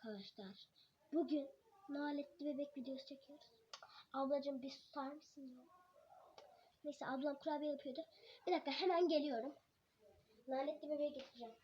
arkadaşlar. Bugün naletli bebek videosu çekiyoruz. Ablacığım bir susar mısın? Neyse ablam kurabiye yapıyordu. Bir dakika hemen geliyorum. Lanetli bebeği getireceğim.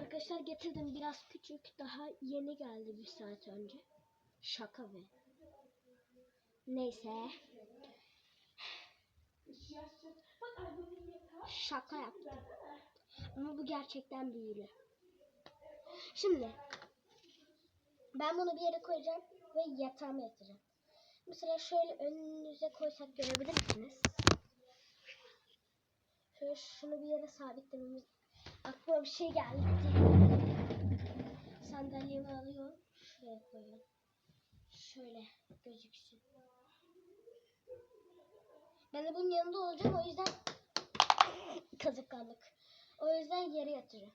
Arkadaşlar getirdim biraz küçük. Daha yeni geldi bir saat önce. Şaka be. Neyse. Şaka yaptım. Ama bu gerçekten büyülü. Şimdi ben bunu bir yere koyacağım ve yatağıma yatıracağım. Mesela şöyle önünüze koysak görebilir misiniz? Şöyle şunu bir yere sabitlememiz aklıma bir şey geldi. Sandalyemi alıyorum. Şuraya koyuyorum. Şöyle gözüksün. Ben de bunun yanında olacağım o yüzden kazıklandık. O yüzden yere yatırıyorum.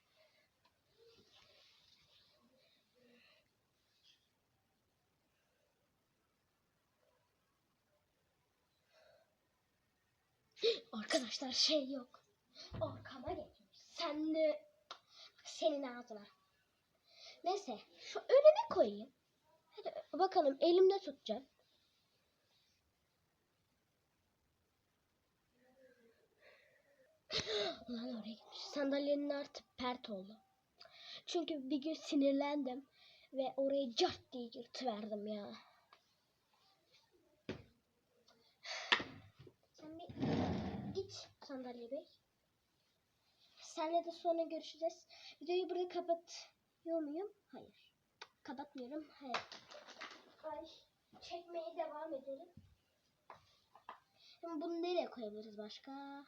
Arkadaşlar şey yok. Arkama geçmiş. Sen de senin ağzına. Neyse şu önüne koyayım. Hadi bakalım elimde tutacağım. Lan oraya gitmiş. Sandalyenin artık pert oldu. Çünkü bir gün sinirlendim ve orayı cart diye yırtıverdim ya. Sen bir git sandalye bey. Senle de sonra görüşeceğiz. Videoyu burada kapatıyor muyum? Hayır. Kapatmıyorum. Hayır. Ay, çekmeye devam edelim. Şimdi bunu nereye koyabiliriz başka?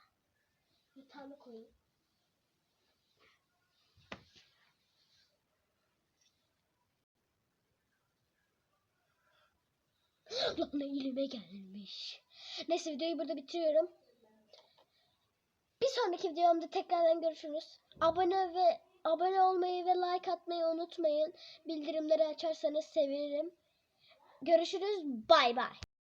Yatağıma koyayım. Lan elime gelmiş. Neyse videoyu burada bitiriyorum. Sonraki videomda tekrardan görüşürüz. Abone ve abone olmayı ve like atmayı unutmayın. Bildirimleri açarsanız sevinirim. Görüşürüz. Bay bay.